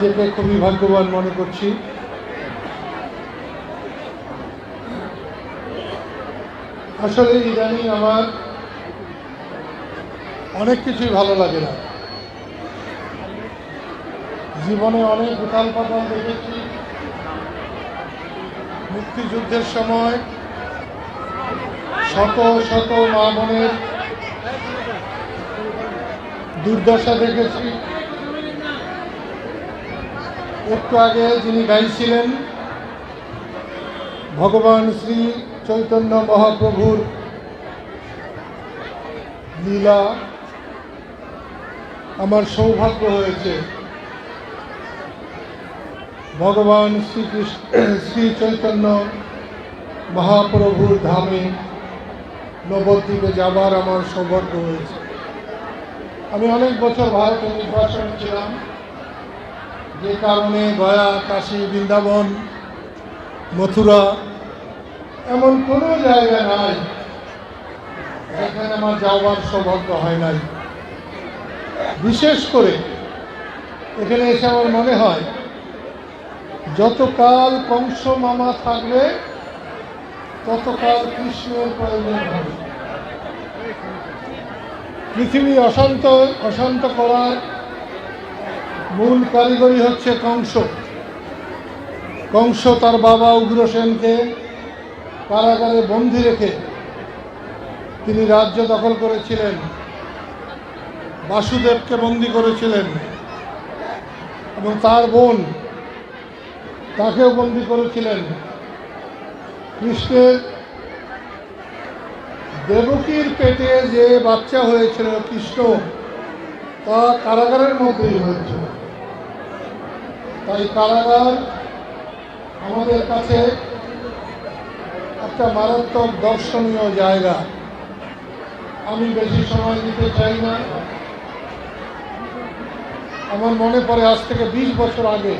নিজেকে খুবই ভাগ্যবান মনে করছি। আসলে ইদানিং আমার অনেক কিছুই ভালো লাগে না। জীবনে অনেক উথাল পাতাল দেখেছি। মুক্তিযুদ্ধের সময় শত শত মা বোনের দুর্দশা দেখেছি। একটু আগে যিনি গাইছিলেন ভগবান শ্রী চৈতন্য মহাপ্রভুর লীলা আমার সৌভাগ্য হয়েছে। ভগবান শ্রীকৃষ্ণ, শ্রী চৈতন্য মহাপ্রভুর ধামে নবদ্বীপে যাবার আমার সৌভাগ্য হয়েছে। আমি অনেক বছর ভারতে নির্বাচন ছিলাম। যে কারণে গয়া, কাশী, বৃন্দাবন, মথুরা এমন কোনো জায়গা নাই যেখানে আমার যাওয়ার সৌভাগ্য হয় নাই। বিশেষ করে এখানে এসে আমার মনে হয় যতকাল কংস মামা থাকবে, ততকাল কৃষ্ণের প্রয়োজন হবে। পৃথিবী অশান্ত অশান্ত করার মূল কারিগরি হচ্ছে কংস। কংস তার বাবা উগ্রসেনকে কারাগারে বন্দি রেখে তিনি রাজ্য দখল করেছিলেন, বাসুদেবকে বন্দি করেছিলেন এবং তার বোন তাকেও বন্দি করেছিলেন। কৃষ্ণের দেবকীর পেটে যে বাচ্চা হয়েছিল, কৃষ্ণ তা কারাগারের মধ্যেই হয়েছিল। তাই কারাগার আমাদের কাছে একটা মারাত্মক দর্শনীয় জায়গা। আমি বেশি সময় দিতে চাই না। আমার মনে পড়ে আজ থেকে বিশ বছর আগে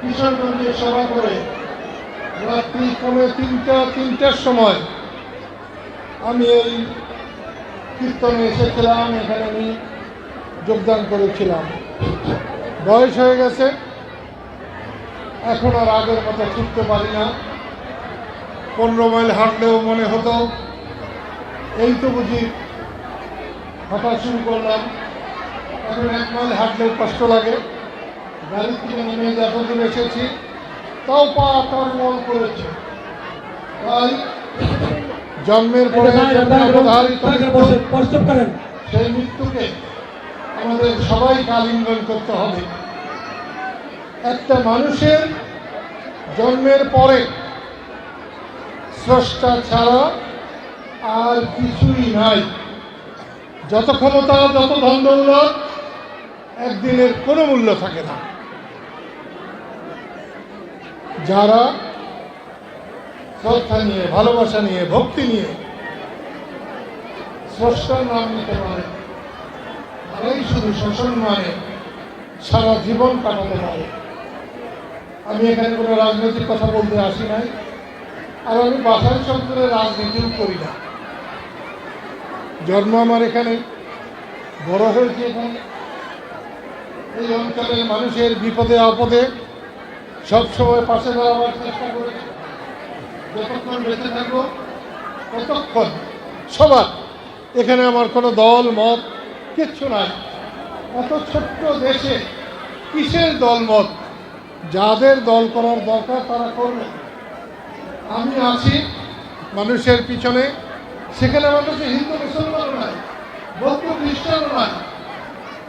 কিশোরগঞ্জে সভা করে রাত্রি পৌনে তিনটা, তিনটার সময় আমি এই কীর্তনে এসেছিলাম, এখানে আমি যোগদান করেছিলাম। বয়স হয়ে গেছে। এখন আর আগের মতো ছুটতে পারি না। পনেরো মাইল হাঁটলেও মনে হতো এই তো বুঝি হাঁটা শুরু করলাম। এখন এক মাইল হাঁটলেও কষ্ট লাগে। গাড়ি থেকে নেমে যতদূর এসেছি তাও পা টলমল করেছে তাই জন্মের পরে সেই মৃত্যুকে আমাদের সবাইকে আলিঙ্গন করতে হবে। একটা মানুষের জন্মের পরে স্রষ্টা ছাড়া আর কিছুই নাই। যত ক্ষমতা, যত ধন দৌলত, একদিনের কোনো মূল্য থাকে না। যারা শ্রদ্ধা নিয়ে, ভালোবাসা নিয়ে, ভক্তি নিয়ে স্রষ্টার নাম নিতে পারে। তারাই শুধু সসম্মানে সারা জীবন কাটাতে পারে। আমি এখানে কোনো রাজনৈতিক কথা বলতে আসি নাই, আর আমি বাসার শব্দের রাজনীতিও করি না। জন্ম আমার এখানে, বড় হয়েছে এখানে। এই অঞ্চলের মানুষের বিপদে, আপদে সবসময় পাশে দাঁড়াবার চেষ্টা করেছি যতক্ষণ বেঁচে থাকব, ততক্ষণ সবার এখানে আমার কোনো দল, মত কিচ্ছু নাই। এত ছোট্ট দেশে কিসের দল মত যাদের দল করার দরকার তারা করবে। আমি আছি মানুষের পিছনে। সেখানে আমার কাছে হিন্দু মুসলমান নাই, বৌদ্ধ খ্রিস্টানও নাই।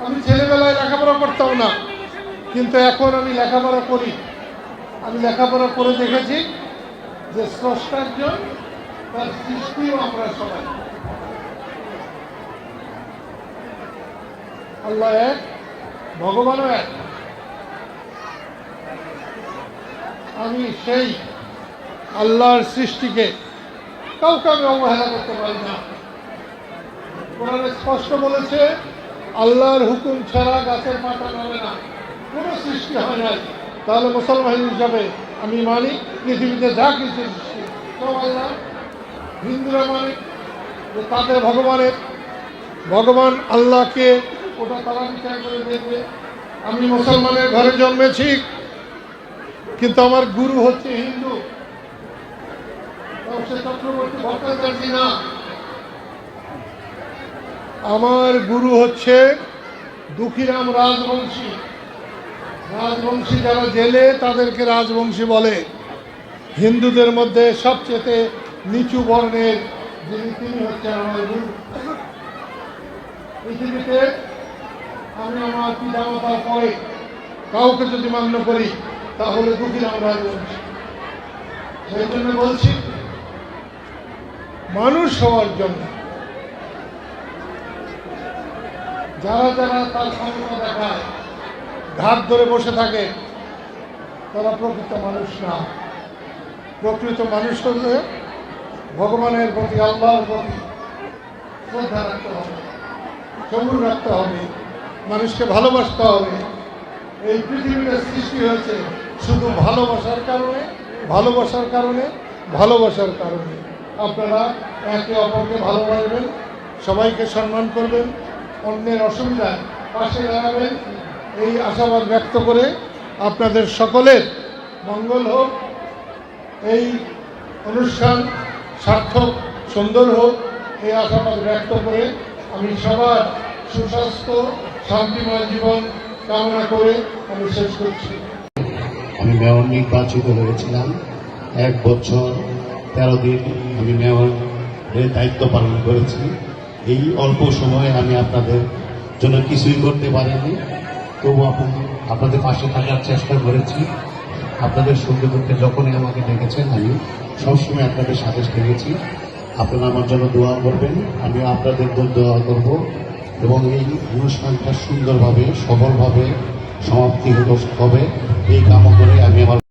আমি ছেলেবেলায় লেখাপড়া করতাম না, কিন্তু এখন আমি লেখাপড়া করি। আমি লেখাপড়া করে দেখেছি যে স্রষ্টার স্রষ্টার্জন তার সৃষ্টিও আমরা সবাই। আল্লাহ এক, ভগবানও এক। আমি সেই আল্লাহর সৃষ্টিকে কাউকে আমি অবহেলা করতে পারি না। কোরআনে স্পষ্ট বলেছে, আল্লাহর হুকুম ছাড়া গাছের পাতা নামে না। কোনো সৃষ্টি হয় নাই। তাহলে মুসলমান হিসাবে আমি মানি, পৃথিবীতে যা কিছু সৃষ্টি। হিন্দুরা মানে তাদের ভগবানের, ভগবান আল্লাহকে ওটা তারা বিচার করে দেখবে আমি মুসলমানের ঘরে জন্মেছি, কিন্তু আমার গুরু হচ্ছে হিন্দু। চক্রবর্তী না। আমার গুরু হচ্ছে দুঃখীরাম রাজবংশী। রাজবংশী যারা জেলে, তাদেরকে রাজবংশী বলে। হিন্দুদের মধ্যে সবচেয়ে নিচু বর্ণের যিনি, তিনি হচ্ছেন আমার গুরু। পৃথিবীতে আমি আমার পিতামাতার পরে কাউকে যদি মান্য করি, তাহলে দুঃখীরাম আমরা সেই জন্য বলছি, মানুষ হওয়ার জন্য যারা যারা তার ক্ষমতা দেখায়, ঘাট ধরে বসে থাকে, তারা প্রকৃত মানুষ না। প্রকৃত মানুষ হলে ভগবানের প্রতি, আল্লাহর প্রতি শ্রদ্ধা রাখতে হবে সবুর রাখতে হবে। মানুষকে ভালোবাসতে হবে। এই পৃথিবীটা সৃষ্টি হয়েছে শুধু ভালোবাসার কারণে ভালোবাসার কারণে ভালোবাসার কারণে। আপনারা একে অপরকে ভালোবাসবেন, সবাইকে সম্মান করবেন, অন্যের অসুবিধায় পাশে দাঁড়াবেন। এই আশাবাদ ব্যক্ত করে আপনাদের সকলের মঙ্গল হোক, এই অনুষ্ঠান সার্থক, সুন্দর হোক, এই আশাবাদ ব্যক্ত করে আমি সবার সুস্বাস্থ্য শান্তিময় জীবন কামনা করে আমি শেষ করছি। আমি মেয়র নির্বাচিত হয়েছিলাম। এক বছর তেরো দিন আমি মেয়রের দায়িত্ব পালন করেছি। এই অল্প সময়ে আমি আপনাদের জন্য কিছুই করতে পারিনি। তবু আপনি- আপনাদের পাশে থাকার চেষ্টা করেছি। আপনাদের সুন্দর করতে যখনই আমাকে ডেকেছেন, আমি সবসময় আপনাদের সাথে থেকেছি। আপনারা আমার জন্য দোয়া করবেন। আমি আপনাদের দোয়া করব। এবং এই অনুষ্ঠানটা সুন্দরভাবে সফলভাবে সমাপ্তি হবে এই কাম করে আমি আমার